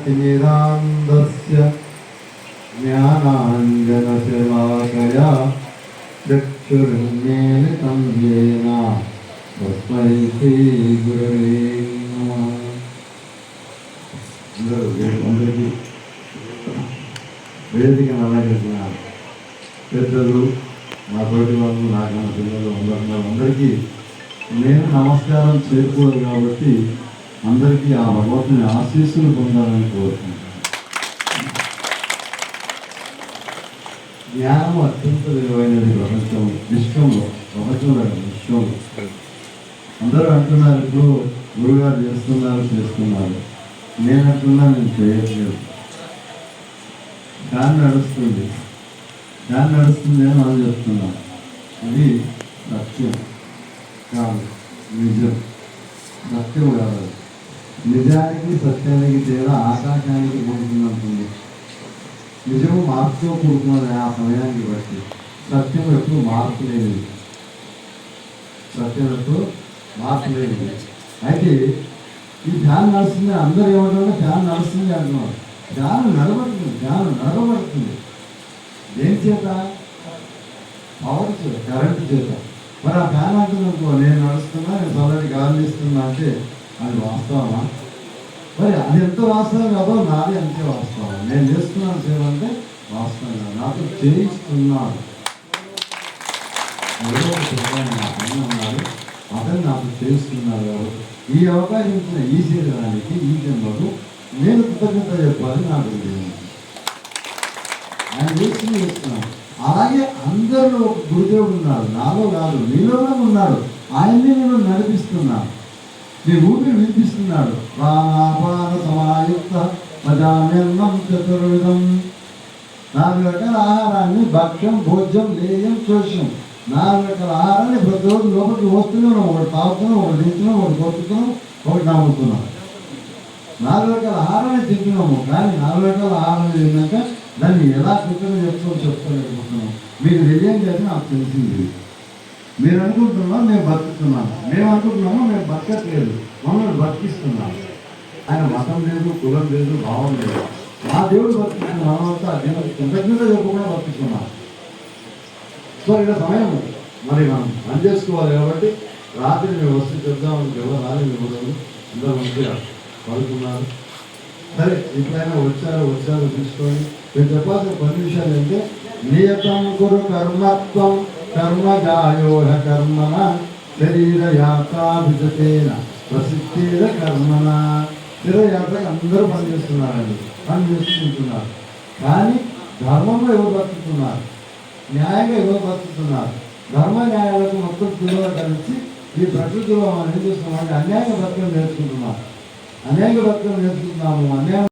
ज्ञानाञ्जनशलाकया ज्ञानाञ्जनशलाकया चक्षुरुन्मीलितं येन तस्मै श्रीगुरवे नमः అందరూ అందరికీ వేదిక అలాగేసిన పెద్దలు మా తోటి వాళ్ళు నాకన్న పిల్లలు అందరూ అందరికీ నేను నమస్కారం చేయకూడదు కాబట్టి అందరికీ ఆ భగవంతుని ఆశీస్సులు పొందాలని కోరుకుంటున్నాను. జ్ఞానం అత్యంత విలువైనది ప్రపంచం విశ్వంలో ప్రపంచంలో విశ్వంలో అందరూ అంటున్నారు ఇప్పుడు గురుగారు చేస్తున్నారు చేస్తున్నారు. నేను అంటున్నా నేను చేయట్లేదు. దాన్ని నడుస్తుంది. దాన్ని నడుస్తుంది అని మనం చెప్తున్నాం. ఇది సత్యం. కాదు నిజం. సత్యం కాదు. నిజానికి సత్యానికి తేడా ఆకాశానికి కూడుకున్నట్టుంది నిజము మార్పుతో కూడుకున్నది ఆ సమయానికి బట్టి సత్యం ఎప్పుడు మార్పు లేనిది. సత్యం ఎప్పుడు మార్పు లేనిది. అయితే ఈ ధ్యానం నడుస్తుంది అందరూ ఏమంటారు ధ్యానం నడుస్తుంది అంటున్నారు. ధ్యానం నడబడుతుంది ధ్యానం నడబడుతుంది దేని చేత? పవర్ చేత కరెంటు చేత. మరి ఆ ఫ్యాన్ అనుకో నేను నడుస్తున్నా నేను చల్లటి గాలి ఇస్తున్నా అంటే అది వాస్తవమా? మరి అది ఎంత వాస్తవం కాదో నాది అంతే వాస్తవం. నేను చేస్తున్నాను సేవ అంటే వాస్తవం కాదు. నాతో చేయిస్తున్నాడు. ఉన్నాడు అతను నాకు చేస్తున్నాడు కాబట్టి ఈ అవకాశం ఇచ్చిన ఈ శరీరానికి ఈ జన్మకు నేను కృతజ్ఞత చెప్పాలి నాకు ఆయన చేసి చేస్తున్నాను. అలాగే అందరిలో గురుదేవుడు ఉన్నాడు. నాలో కాదు నీలోనే ఉన్నాడు. ఆయన్ని నేను నడిపిస్తున్నాను నీ ఊపిరి వినిపిస్తున్నాడు ప్రాణాపాన సమాయుక్త ప్రజానిర్మం చతుర్విధం. నాలుగు రకాల ఆహారాన్ని భక్ష్యం భోజ్యం లేయం శోష్యం. నాలుగు రకాల ఆహారాన్ని ప్రతి రోజు లోపలికి వస్తూనే ఉన్నాం. ఒకటి తాగుతున్నాం ఒకటి తింటున్నాం ఒకటి కొట్టుతున్నాం ఒకటి నమ్ముతున్నాం. నాలుగు రకాల ఆహారాన్ని తింటున్నాము. కానీ నాలుగు రకాల ఆహారాన్ని తిన్నాక దాన్ని ఎలా కృతజ్ఞత చెప్తామో చెప్తలేకపోతున్నాం మీకు తెలియని చేసి నాకు తెలిసింది. మీరు అనుకుంటున్నా మేము బతుకుతున్నాము మేము అనుకుంటున్నాము? మేము బతకట్లేదు. మమ్మల్ని బతికిస్తున్నాము ఆయన మతం లేదు కులం లేదు భావం లేదు. మా దేవుడు బతుకుతున్న మనమంతా నేను కృతజ్ఞత చెప్పకుండా బతుకుతున్నాం. సో ఇక్కడ సమయం మరి మనం పని చేసుకోవాలి కాబట్టి రాత్రి మేము వస్తు చెప్దామని ఎవరు రాలేదు ఎవరు అందరూ మంచిగా పడుకున్నారు. సరే ఎప్పుడైనా వచ్చారో వచ్చారో తీసుకొని. నేను చెప్పాల్సిన పని విషయాలు అంటే నియతం కురు కర్మత్వం కర్మ జాయోహ కర్మన శరీర ప్రసిద్ధేన కర్మన శరీరయాత్రకు అందరూ పనిచేస్తున్నారండి పని చేసుకుంటున్నారు కానీ ధర్మంలో ఎవరు బతుకుతున్నారు? న్యాయంగా ఎవరు బతుకుతున్నారు? ధర్మ న్యాయాలకు మొత్తం పిల్లలు కలిసి ఈ ప్రకృతిలో మనం ఏం చేస్తున్నామంటే అన్యాయంగా బతకడం నేర్చుకుంటున్నాం అన్యాయంగా బతకడం నేర్చుకుంటున్నాము అన్యాయం